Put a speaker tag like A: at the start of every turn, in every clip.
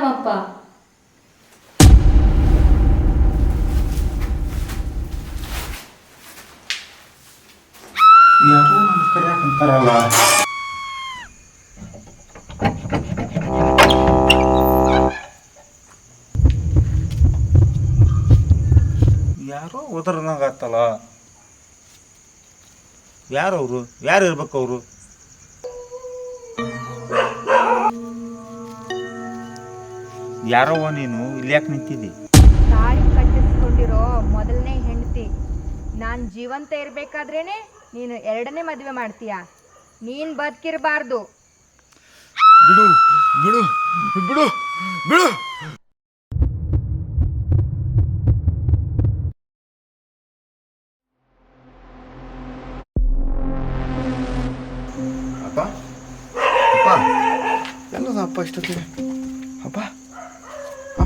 A: ನಮ್ಮಪ್ಪ
B: ಯಾರೋ ಒಂದು ಯಾರವರು? ಯಾರು ಇರ್ಬೇಕು ಅವರು? ಯಾರವ್ವ ನೀನು ಇಲ್ಲಿ ಯಾಕೆ ನಿಂತಿದ್ದಿ?
C: ತಾಳಿ ಕಟ್ಟಿಸ್ಕೊಂಡಿರೋ ಮೊದಲನೇ ಹೆಂಡತಿ. ನಾನು ಜೀವಂತ ಇರಬೇಕಾದ್ರೇನೆ ನೀನು ಎರಡನೇ ಮದುವೆ ಮಾಡ್ತೀಯ? ನೀನು ಬದುಕಿರಬಾರ್ದು.
B: ಬಿಡು ಬಿಡು ಬಿಡು ಬಿಡು.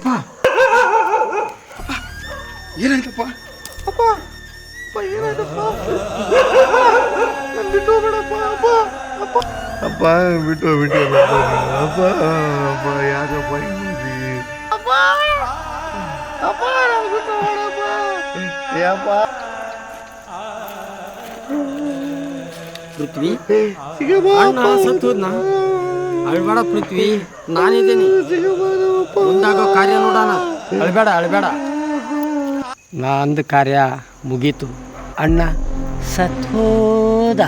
D: ಅಪ್ಪ. ಏನಾಯ್ತಪ್ಪ ಅಪ್ಪ ಅಪ್ಪ ಏನಾಯ್ತಪ್ಪ ನನ್ ಬಿಟ್ಟು ಹೋಗ್ಬೇಡಪ್ಪ ಅಪ್ಪ ಅಪ್ಪ. ಅಪ್ಪ ಬಿಟ್ಟು ಬಿಟ್ಟು ಅಪ್ಪ ಅಪ್ಪ ಯಾಕಪ್ಪ ಹಿಂಗೆ ಅಪ್ಪ ಅಪ್ಪ ಬಿಟ್ಟು
E: ಪೃಥ್ವಿ?
D: ಸಿಗಬಾ
E: ಅಣ್ಣ ಸತ್ತೋದ್ನ? ಅಳ್ಬೇಡ ಪೃಥ್ವಿ ನಾನಿದ್ದೀನಿ. ಮುಂದಾಗೋ ಕಾರ್ಯ ನೋಡೋಣ. ಅಳಬೇಡ ಅಳಬೇಡ. ನಾ ಅಂದ ಕಾರ್ಯ ಮುಗೀತು. ಅಣ್ಣ ಸತ್ಹೋದ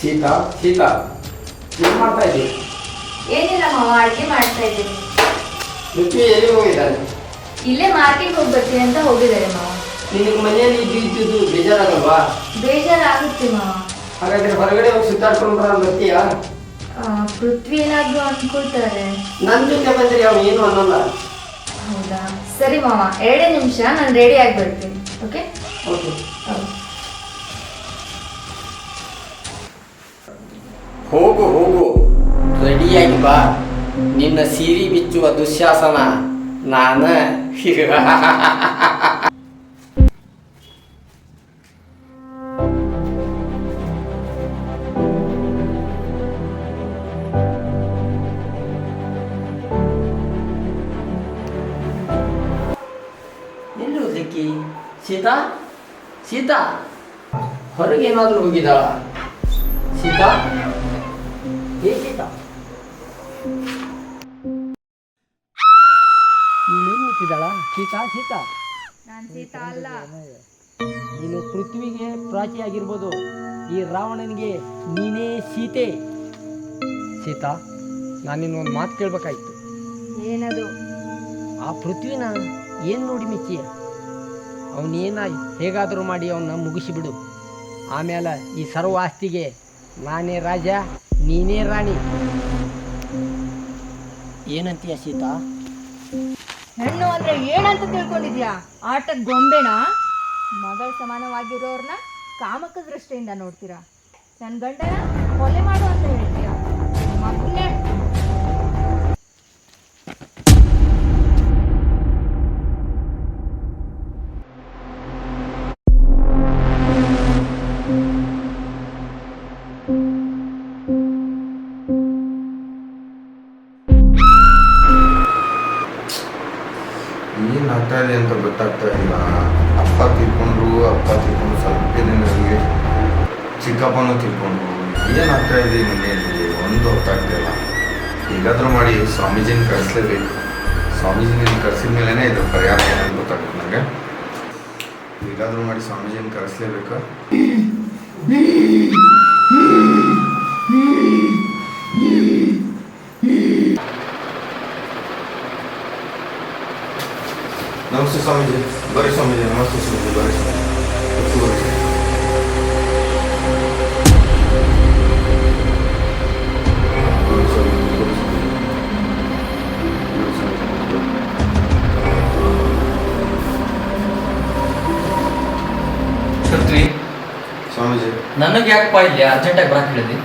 E: ಸೀತಾ ಸೀತಾ ಏನ್ ಮಾಡ್ತಾ ಇದ್ದೀವಿ
A: ಏನಿಲ್ಲ ಮಾವ ಅಡುಗೆ ಮಾಡ್ತಾ ಇದ್ದೀನಿ.
E: ಪೃಥ್ವಿ ಎಲ್ಲಿ ಹೋಗಿದ್ದಾನೆ
A: ಇಲ್ಲೇ ಮಾರ್ಕೆಟ್ ಹೋಗಿ ಬರ್ತೀನಿ ಅಂತ ಹೋಗಿದ್ದಾರೆ ಮಾವ.
E: ನಿನಗೆ ಮನೆಯಲ್ಲಿ ಇದ್ದು ಇದ್ದಿದ್ದು ಬೇಜಾರಲ್ವಾ
A: ಬೇಜಾರಾಗುತ್ತೆ ಮಾವ.
E: ಹಾಗಾದ್ರೆ ಹೊರಗಡೆ ಹೋಗಿ ಸುತ್ತಾಡ್ಕೊಂಡು ಬರೋಣ ಬರ್ತೀಯಾ?
A: ಆ, ಪೃಥ್ವಿ ಏನಾದ್ರು ಅನ್ಕೊಳ್ತಾರೆ.
E: ನನ್ನ ಜೊತೆ ಬಂದ್ರೆ ಅವ್ನು ಏನು ಅನ್ನಲ್ಲ.
A: ಹೌದಾ? ಸರಿ ಮಾವ ಎರಡೇ ನಿಮಿಷ ನಾನು ರೆಡಿ ಆಗಿ ಬರ್ತೀನಿ ಓಕೆ.
E: ಓಕೆ ಹೋಗು ಹೋಗು. ರೆಡಿಯಾಗಿ ಬಾ. ನಿನ್ನ ಸೀರಿ ಬಿಚ್ಚುವ ದುಶ್ಯಾಸನ ನಾನ. ಎಲ್ಲಿ ಹೋಗ್ಲಿಕ್ಕಿ ಸೀತಾ? ಸೀತಾ? ಹೊರಗೆ ಏನಾದರೂ ಹೋಗಿದ್ದಾಳ? ಸೀತಾ? ನೀನು ನಿಂತಿದ್ದಾಳ? ಸೀತಾ ಸೀತಾ.
C: ನಾನು ಸೀತಾ ಅಲ್ಲ.
E: ನೀನು ಪೃಥ್ವಿಗೆ ಪ್ರಾಚಿ ಆಗಿರ್ಬೋದು ಈ ರಾವಣನಿಗೆ ನೀನೇ ಸೀತೆ. ಸೀತಾ ನಾನು ನಿನ್ನೊಂದು ಮಾತು ಕೇಳ್ಬೇಕಾಯ್ತು.
C: ಏನದು?
E: ಆ ಪೃಥ್ವಿನ ಏನು ನೋಡಿ ಮೆಚ್ಚಿಯ? ಅವನೇನ ಹೇಗಾದರೂ ಮಾಡಿ ಅವನ್ನ ಮುಗಿಸಿಬಿಡು. ಆಮೇಲೆ ಈ ಸರ್ವ ಆಸ್ತಿಗೆ ನಾನೇ ರಾಜ ನೀನೇ ರಾಣಿ. ಏನಂತೀಯ ಸೀತಾ?
C: ಹೆಣ್ಣು ಅಂದ್ರೆ ಏನಂತ ತಿಳ್ಕೊಂಡಿದ್ಯಾ? ಆಟದ ಗೊಂಬೆನ? ಮಗಳ ಸಮಾನವಾಗಿರೋರ್ನ ಕಾಮಕ ದೃಷ್ಟಿಯಿಂದ ನೋಡ್ತೀರಾ? ನನ್ನ ಗಂಡನ ಕೊಲೆ ಮಾಡು ಅಂತ ಹೇಳ್ತೀರಾ
D: ಇದೆ ಅಂತ ಗೊತ್ತಾಗ್ತಾ ಇಲ್ಲ. ಅಪ್ಪ ತಿಳ್ಕೊಂಡ್ರು, ಅಪ್ಪ ತಿಳ್ಕೊಂಡು ಸ್ವಲ್ಪ ನನಗೆ ಚಿಕ್ಕಪ್ಪನೂ ತಿಳ್ಕೊಂಡ್ರು. ಏನಾಗ್ತಾ ಇದೆ ಮನೆಯಲ್ಲಿ ಒಂದು ಗೊತ್ತಾಗ್ತಾ ಇಲ್ಲ. ಹೇಗಾದ್ರೂ ಮಾಡಿ ಸ್ವಾಮೀಜಿನ ಕರೆಸ್ಲೇಬೇಕು. ಸ್ವಾಮೀಜಿನ ಕರೆಸಿದ ಮೇಲೇ ಇದು ಪರಿಹಾರ ಏನಂತ ಗೊತ್ತಾಗುತ್ತೆ ನನಗೆ. ಹೀಗಾದ್ರೂ ಮಾಡಿ ಸ್ವಾಮೀಜಿನ ಕರೆಸ್ಲೇಬೇಕು. ನಮಸ್ತೆ ಸ್ವಾಮೀಜಿ ಬರ್ರಿ ಸ್ವಾಮೀಜಿ ನಮಸ್ತೆ ಸ್ವಾಮೀಜಿ ಬರ್ರಿ ಸ್ವಾಮೀಜಿ ಬರ್ರಿ ಸ್ವಾಮೀಜಿ. ಬರ್ರಿ ಸ್ವಾಮೀಜಿ, ಬರ್ರಿ ಸ್ವಾಮೀಜಿ. ಬರ್ರಿ ಸ್ವಾಮೀಜಿ.
F: ಛತ್ರಿ
D: ಸ್ವಾಮೀಜಿ
F: ನನಗೆ ಯಾಕಪ್ಪ ಇಲ್ಲಿ ಅರ್ಜೆಂಟಾಗಿ ಬರಕ್ಕೆ ಹೇಳಿದ್ರಿ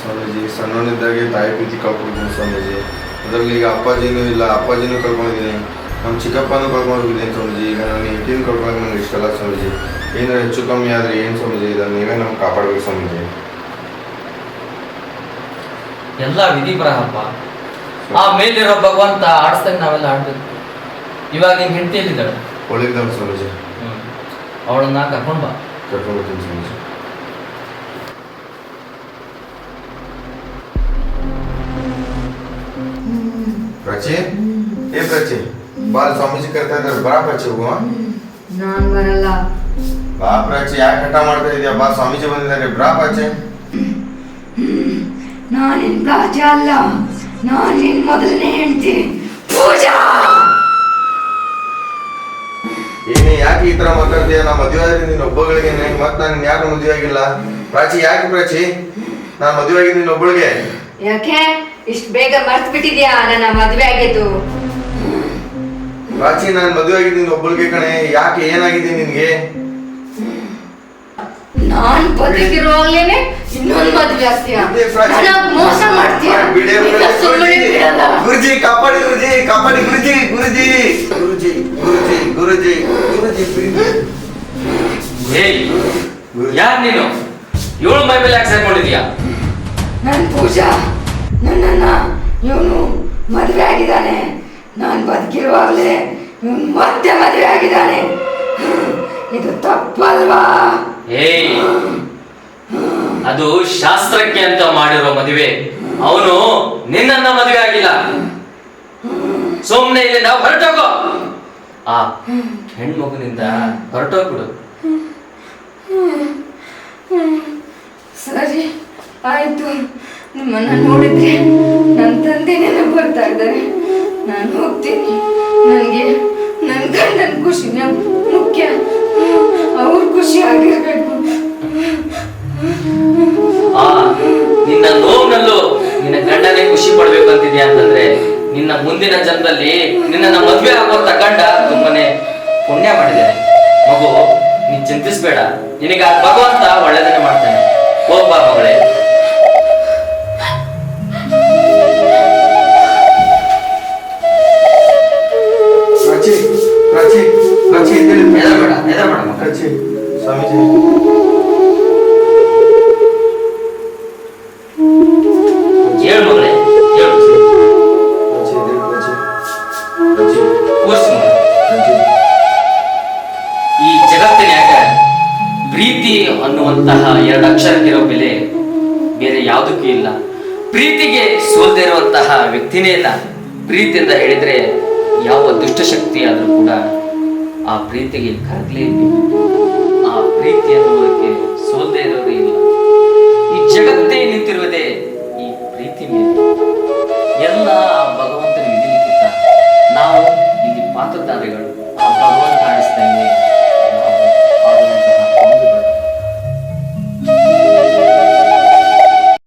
D: ಸ್ವಾಮೀಜಿ ಸಣ್ಣವನಿದ್ದಾಗೆ ತಾಯಿ ಪ್ರೀತಿ ಕಳ್ಕೊಂಡಿದ್ದೀನಿ ಸ್ವಾಮೀಜಿ ಅದ್ರಲ್ಲಿ ಈಗ ಅಪ್ಪಾಜಿನೂ ಇಲ್ಲ ಅಪ್ಪಾಜಿನೂ ಕಳ್ಕೊಂಡಿದ್ದೀನಿ ನಮ್ಮ ಚಿಕ್ಕಪ್ಪನೂ ಏನು ಸ್ವಾಮೀಜಿ ಈಗ ನಾನು ಹೆಂಡತಿನೂ ಕರ್ಕೊಂಡು ನಂಗೆ ಇಷ್ಟೆಲ್ಲ ಸ್ವಾಮೀಜಿ. ಏನಾದ್ರು ಹೆಚ್ಚು ಕಮ್ಮಿ ಆದರೆ ಏನು ಸ್ವಾಮೀಜಿ ಇದನ್ನು ನೀವೇ ನಮ್ಗೆ ಕಾಪಾಡಬೇಕು ಸ್ವಾಮೀಜಿ.
F: ಎಲ್ಲ ವಿಧಿ ಬರಹಪ್ಪ. ಆ ಮೇಲಿರೋ ಭಗವಂತ ಆಡಿಸ್ದಂಗೆ ನಾವೆಲ್ಲ ಆಡ್ಬೇಕು. ಇವಾಗ ನಿನ್ ಹೆಂಡತಿ ಎಲ್ಲಿದ್ದಾಳೆ
D: ಒಳ್ಳೆದಾವೆ ಸ್ವಾಮೀಜಿ
F: ಅವಳನ್ನ ಕರ್ಕೊಂಡು ಬಾ.
D: ಕರ್ಕೊಂಡು ಬರ್ತೀನಿ ಸ್ವಾಮೀಜಿ. ಪ್ರಾಚಿ ಏ ಪ್ರಾಚಿ ಬಾಲ್ ಸ್ವಾಮೀಜಿ ಕರ್ತಾ ಇದ್ದಾರೆ ಬರ ಪ್ರಾಚಿ ಹೋಗುವ?
A: ನಾನ್ ಬರಲ್ಲ.
D: ಬಾ ಪ್ರಾಚಿ ಯಾಕೆ ಹಠ ಮಾಡ್ತಾ ಇದೀಯ? ಬಾ ಸ್ವಾಮೀಜಿ ಬಂದಿದ್ದಾರೆ ಬ್ರಾ ಪ್ರಾಚಿ
A: ನಾನಿನ್ ಪ್ರಾಚಿ ಅಲ್ಲ. ನಾನು ನಿನ್ ಮೊದಲನೇ ಹೆಂಡತಿ. ಪೂಜಾ!
D: ಏನೇ ಯಾಕೆ ಈ ತರ ಮಾತಾಡ್ತೀಯ? ನಾ ಮದುವೆ ಆದ್ರೆ ನೀನು ಒಬ್ಬಗಳಿಗೆ ಮತ್ತೆ ನಾನು ಯಾರು ಮದುವೆ ಆಗಿಲ್ಲ ಪ್ರಾಚಿ ಯಾಕೆ ಪ್ರಾಚಿ ನಾನು ಮದುವೆ ಆಗಿದ್ದೀನಿ ನೀನು ಒಬ್ಬಳಿಗೆ.
A: ಯಾಕೆ? ಇಷ್ಟು ಬೇಗ ಮರ್ತು ಬಿಟ್ಟಿದ್ಯಾ ನನ್ನ ಮದುವೆ ಆಗಿದ್ದು.
D: ಪ್ರಾಚಿ ನಾನು ಮದುವೆ ಆಗಿದ್ದೀನಿ ಒಬ್ಬಳಿಗೆ ಕಣೆ ಯಾಕೆ ಏನಾಗಿದೆ ನಿನ್ಗೆ?
A: ನಾನ್ ಬದುಕಿರುವಾಗ್ಲೇನೆ ಇನ್ನೊಂದ್ ಮದ್ವೆ ಆಗ್ತೀಯ. ನನಗ್ ಮೋಸ ಮಾಡ್ತೀಯ?
D: ಬಿಡಿ
A: ಸುಮ್ಮನೆ
D: ಗುರುಜಿ.
A: ಬಿಡಲ್ಲ
D: ಗುರುಜಿ ಕಾಪಾಡಿ ಗುರುಜಿ ಕಾಪಾಡಿ ಗುರುಜಿ ಗುರುಜಿ. ಗುರುಜಿ ಗುರುಜಿ ಗುರುಜಿ ಗುರುಜಿ ಬಿಡಿ.
F: ಯಾರ್ ನೀನು? ಏಳು ಮೈ ಮೇಲೆ ಯಾಕೆ ಸೇರ್ಕೊಂಡಿದ್ಯಾ
A: ನನ್ ಪೂಜಾ ನನ್ನನ್ನ ಇವನು ಮದ್ವೆ ಆಗಿದ್ದಾನೆ. ನಾನ್ ಬದುಕಿರುವಾಗಲೇ ಮತ್ತೆ ಮದುವೆ ಆಗಿದ್ದಾನೆ. ಇದು ತಪ್ಪಲ್ವಾ?
F: ಅದು ಶಾಸ್ತ್ರಕ್ಕೆ ಅಂತ ಮಾಡಿರೋ ಮದುವೆ. ಅವನು ನಿನ್ನನ್ನ ಮದುವೆ ಆಗಿಲ್ಲ. ಸುಮ್ಮನೆ ಇಲ್ಲಿ ನಾವು ಹೊರಟೋಗೋ. ಆ ಹೆಣ್ಮಗುನಿಂದ ಹೊರಟೋಗ್ಬಿಡು.
A: ಸರಿ ಆಯ್ತು. ನಿಮ್ಮನ್ನ ನೋಡಿದ್ರೆ ನನ್ನ ತಂದೆ ನೆನಪು ಬರ್ತಾ ಇದ್ದಾರೆ. ನಾನು ಹೋಗ್ತೀನಿ. ನನಗೆ ನನ್ನ ಗಂಡನ ಖುಷಿನ ಮುಖ್ಯ. ಅವ್ರ ಖುಷಿ ಆಗಿರ್ಬೇಕು
F: ನಿನ್ನ ನೋವಿನಲ್ಲೂ ನಿನ್ನ ಗಂಡನೇ ಖುಷಿ ಪಡ್ಬೇಕು ಅಂತಿದ್ಯಾ ಅಂತಂದ್ರೆ ನಿನ್ನ ಮುಂದಿನ ಜನ್ಮದಲ್ಲಿ ನಿನ್ನ ಮದ್ವೆ ಆಗುವಂತ ಗಂಡ ತುಂಬಾನೇ ಪುಣ್ಯ ಮಾಡಿದ್ದಾನೆ ಮಗು, ನೀನ್ ಚಿಂತಿಸ್ಬೇಡ. ನಿನಗೆ ಭಗವಂತ ಒಳ್ಳೇದನ್ನೇ ಮಾಡ್ತಾನೆ. ಹೋಗ್ಬಾ ಮಗಳೇ. ಅನ್ನುವಂತಹ ಎರಡು ಅಕ್ಷರಕ್ಕಿರೋ ಬೆಲೆ ಬೇರೆ ಯಾವುದಕ್ಕೂ ಇಲ್ಲ. ಪ್ರೀತಿಗೆ ಸೋಲ್ದೇ ಇರುವಂತಹ ವ್ಯಕ್ತಿನೇ ಇಲ್ಲ. ಪ್ರೀತಿ ಅಂತ ಹೇಳಿದ್ರೆ ಯಾವ ದುಷ್ಟಶಕ್ತಿ ಆದರೂ ಕೂಡ ಆ ಪ್ರೀತಿಗೆ ಕರಗಲೇಬೇಕು ಆ ಪ್ರೀತಿ ಅನ್ನುವುದಕ್ಕೆ ಸೋಲ್ದೇ ಇರೋದೇ ಇಲ್ಲ.